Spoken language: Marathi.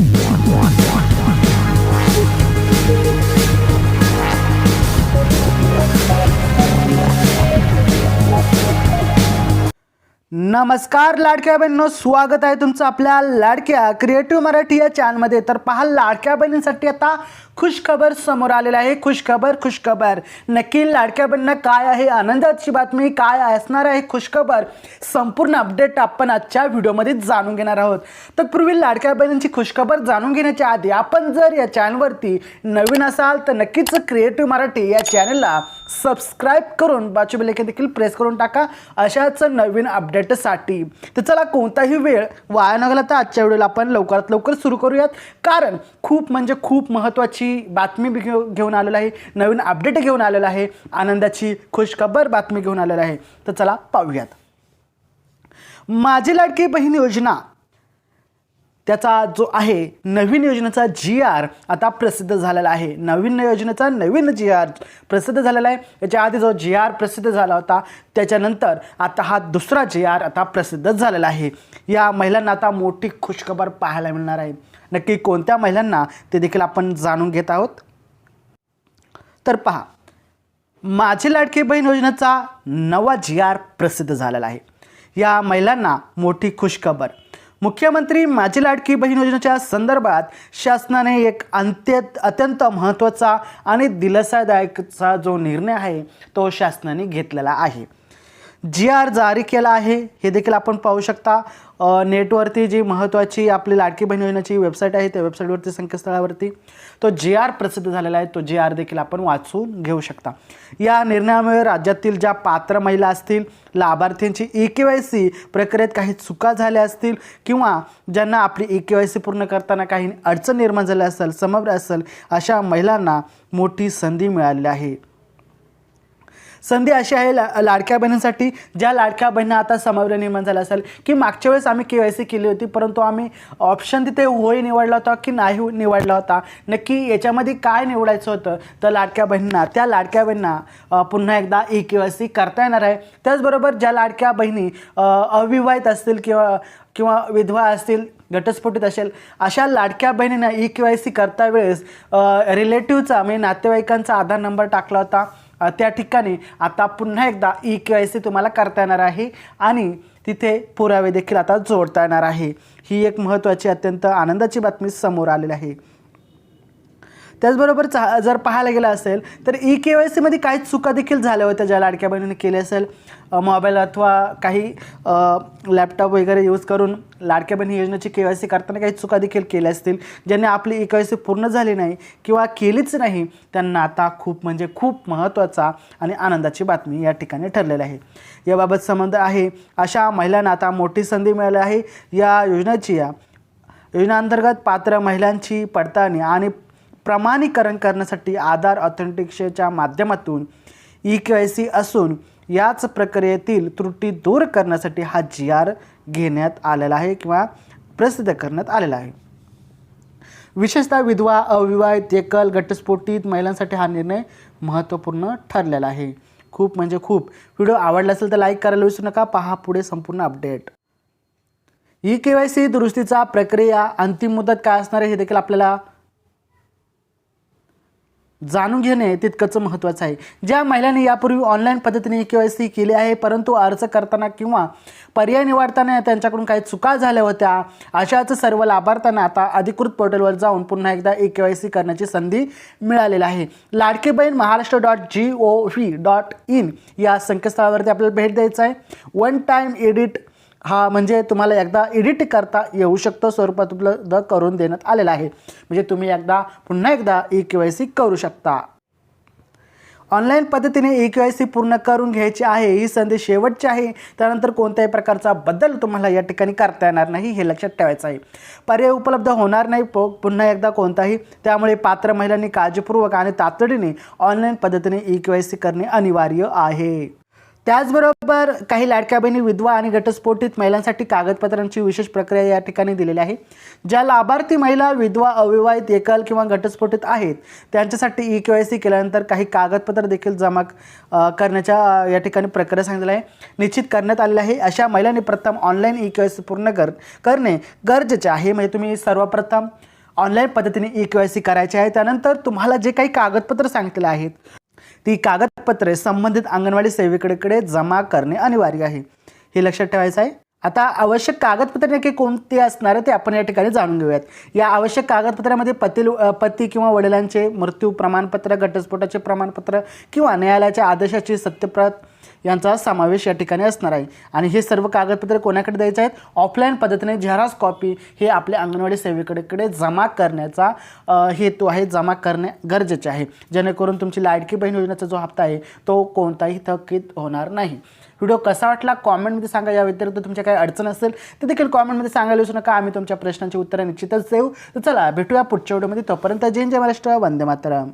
one, one. नमस्कार लाडक्या बहिणींनो स्वागत आहे तुमचं आपल्या लाडक्या क्रिएटिव्ह मराठी या चॅनलमध्ये तर पहा लाडक्या बहिणींसाठी आता खुशखबर समोर आलेलं आहे. खुशखबर खुशखबर. नक्की लाडक्या बहिणींना काय आहे? आनंदाची बातमी काय असणार आहे? खुशखबर. संपूर्ण अपडेट आपण आजच्या व्हिडिओमध्ये जाणून घेणार आहोत. तत्पूर्वी लाडक्या बहिणींची खुशखबर जाणून घेण्याच्या आधी आपण जर या चॅनलवरती नवीन असाल तर नक्कीच क्रिएटिव्ह मराठी या चॅनलला सबस्क्राईब करून बाजूबेलेखे देखील प्रेस करून टाका. अशाच नवीन साठी तर चला कोणताही वेळ वाया न घालता आजच्या व्हिडिओला आपण लवकरात लवकर सुरू करूयात. कारण खूप म्हणजे खूप महत्त्वाची बातमी बी घेऊ घेऊन आलेलं आहे. नवीन अपडेट घेऊन आलेलं आहे. आनंदाची खुशखबर बातमी घेऊन आलेलं आहे. तर चला पाहूयात. माझी लाडकी बहीण योजना त्याचा जो आहे नवीन योजनेचा जी आर आता प्रसिद्ध झालेला आहे. नवीन योजनेचा नवीन जी आर प्रसिद्ध झालेला आहे. याच्या आधी जो जी आर प्रसिद्ध झाला होता त्याच्यानंतर आता हा दुसरा जी आर आता प्रसिद्ध झालेला आहे. या महिलांना आता मोठी खुशखबर पाहायला मिळणार आहे. नक्की कोणत्या महिलांना ते देखील आपण जाणून घेत आहोत? तर पहा माझी लाडकी बहीण योजनेचा नवा जी आर प्रसिद्ध झालेला आहे. या महिलांना मोठी खुशखबर. मुख्यमंत्री माझी लाडकी बहीण योजनेच्या संदर्भात शासनाने एक अंत्य अत्यंत महत्त्वाचा आणि दिलासादायकचा जो निर्णय आहे तो शासनाने घेतलेला आहे. जी आर जारी केला आहे. हे देखील आपण पाहू शकता. नेटवरती जी महत्त्वाची आपली लाडकी बहीण योजनेची वेबसाईट आहे त्या वेबसाईटवरती संकेतस्थळावरती तो जी आर प्रसिद्ध झालेला आहे. तो जी आर देखील आपण वाचून घेऊ शकता. या निर्णयामुळे राज्यातील ज्या पात्र महिला असतील लाभार्थ्यांची ई के वाय सी प्रक्रियेत काही चुका झाल्या असतील किंवा ज्यांना आपली ई के वाय सी पूर्ण करताना काही अडचण निर्माण झाल्या असेल समग्र असेल अशा महिलांना मोठी संधी मिळाली आहे. संधी अशी आहे ला लाडक्या बहिणींसाठी ज्या लाडक्या बहिणी आता समग्र निर्माण झाल्या असेल की मागच्या वेळेस आम्ही के वाय सी केली होती परंतु आम्ही ऑप्शन तिथे होय निवडला होता की नाही निवडला होता नक्की याच्यामध्ये काय निवडायचं होतं तर लाडक्या बहिणींना त्या लाडक्या बहिणींना पुन्हा एकदा ई के वाय सी करता येणार आहे. त्याचबरोबर ज्या लाडक्या बहिणी अविवाहित असतील किंवा किंवा विधवा असतील घटस्फोटीत असेल अशा लाडक्या बहिणींना ई के वाय सी करता वेळेस रिलेटिव्हचा म्हणजे नातेवाईकांचा आधार नंबर टाकला होता. त्या ठिकाणी आता पुन्हा एकदा ई के सी तुम्हाला करता येणार आहे आणि तिथे पुरावे देखील आता जोडता येणार आहे. ही एक महत्त्वाची अत्यंत आनंदाची बातमी समोर आलेली आहे. त्याचबरोबर चा जर पाहायला गेलं असेल तर ई के वाय सीमध्ये काही चुका देखील झाल्या होत्या ज्या लाडक्या बहिणीने केली असेल. मोबाईल अथवा काही लॅपटॉप वगैरे यूज करून लाडक्या बहिणी योजनेची के वाय सी करताना काही चुका देखील केल्या असतील ज्यांनी आपली ई के वाय सी पूर्ण झाली नाही किंवा केलीच नाही त्यांना आता खूप म्हणजे खूप महत्त्वाचा आणि आनंदाची बातमी या ठिकाणी ठरलेली आहे. याबाबत संबंध आहे अशा महिलांना आता मोठी संधी मिळाली आहे. या योजनेची या योजनेअंतर्गत पात्र महिलांची पडताळणी आणि प्रमाणीकरण करण्यासाठी आधार ऑथेंटिकेशनच्या माध्यमातून ई के वाय सी असून याच प्रक्रियेतील त्रुटी दूर करण्यासाठी हा जी आर घेण्यात आलेला आहे किंवा प्रसिद्ध करण्यात आलेला आहे. विशेषतः विधवा अविवाहित एकल घटस्फोटित महिलांसाठी हा निर्णय महत्त्वपूर्ण ठरलेला आहे. खूप म्हणजे खूप. व्हिडिओ आवडला असेल तर लाईक करायला विसरू नका. पहा पुढे संपूर्ण update. E K Y C दुरुस्तीचा प्रक्रिया अंतिम मुदत काय असणार आहे हे देखील आपल्याला जाणून घेणे तितकंच महत्त्वाचं आहे. ज्या महिलांनी यापूर्वी ऑनलाईन पद्धतीने के वाय सी केली आहे परंतु अर्ज करताना किंवा पर्याय निवडताना त्यांच्याकडून काही चुका झाल्या होत्या अशाच सर्व लाभार्थ्यांना आता अधिकृत पोर्टलवर जाऊन पुन्हा एकदा ए के वाय सी करण्याची संधी मिळालेली आहे. Ladki Bahin Maharashtra dot G O V dot in या संकेतस्थळावरती आपल्याला भेट द्यायचं आहे. वन टाईम एडिट हा म्हणजे तुम्हाला एकदा एडिट करता येऊ शकतो. स्वरूपात उपलब्ध करून देण्यात आलेला आहे. म्हणजे तुम्ही एकदा पुन्हा एकदा ई के वाय सी करू शकता. ऑनलाईन पद्धतीने ई के वाय सी पूर्ण करून घ्यायची आहे. ही संधी शेवटची आहे. त्यानंतर कोणत्याही प्रकारचा बदल तुम्हाला या ठिकाणी करता येणार नाही हे लक्षात ठेवायचं आहे. पर्याय उपलब्ध होणार नाही. पो पुन्हा एकदा कोणताही त्यामुळे पात्र महिलांनी काळजीपूर्वक आणि तातडीने ऑनलाईन पद्धतीने ई के वाय सी करणे अनिवार्य आहे. त्याचबरोबर काही लाडक्या बहिणी विधवा आणि घटस्फोटित महिलांसाठी कागदपत्रांची विशेष प्रक्रिया या ठिकाणी दिलेली आहे. ज्या लाभार्थी महिला विधवा अविवाहित एकल किंवा घटस्फोटित आहेत त्यांच्यासाठी ई के वाय सी केल्यानंतर काही कागदपत्र देखील जमा करण्याच्या या ठिकाणी प्रक्रिया सांगितलेली आहे. निश्चित करण्यात आलेलं आहे. अशा महिलांनी प्रथम online E K Y C पूर्ण कर करणे गरजेचे आहे. म्हणजे तुम्ही सर्वप्रथम ऑनलाईन पद्धतीने ई के वाय सी करायचे आहे. त्यानंतर तुम्हाला जे काही कागदपत्र सांगितले आहेत ती कागदपत्रे संबंधित अंगणवाडी सेविकेकडे जमा करणे अनिवार्य आहे. हे लक्षात ठेवायचं आहे. आता आवश्यक कागदपत्रे नक्की कोणती असणार ते आपण या ठिकाणी जाणून घेऊयात. या आवश्यक कागदपत्रामध्ये पती पती किंवा वडिलांचे मृत्यू प्रमाणपत्र घटस्फोटाचे प्रमाणपत्र किंवा न्यायालयाच्या आदेशाची सत्यप्रत यांचा समावेश या ठिकाणी असणार आहे. आणि हे सर्व कागदपत्रे कोणाकडे द्यायचे आहेत? ऑफलाईन पद्धतीने झेरॉक्स कॉपी हे आपल्या अंगणवाडी सेवेकडेकडे जमा करण्याचा हेतू आहे जमा करणे गरजेचे आहे. जेणेकरून तुमची लाडकी बहीण योजनेचा जो हप्ता आहे तो कोणताही थकीत होणार नाही. व्हिडिओ कसा वाटला? कॉमेंटमध्ये सांगा. या व्यतिरिक्त तुमच्या काही अडचण असेल तर देखील कॉमेंटमध्ये सांगायला विसरू नका. आम्ही तुमच्या प्रश्नांची उत्तरं निश्चितच देऊ. तर चला भेटूया पुढच्या व्हिडिओमध्ये. तोपर्यंत जय जय महाराष्ट्र. वंदे मातरम.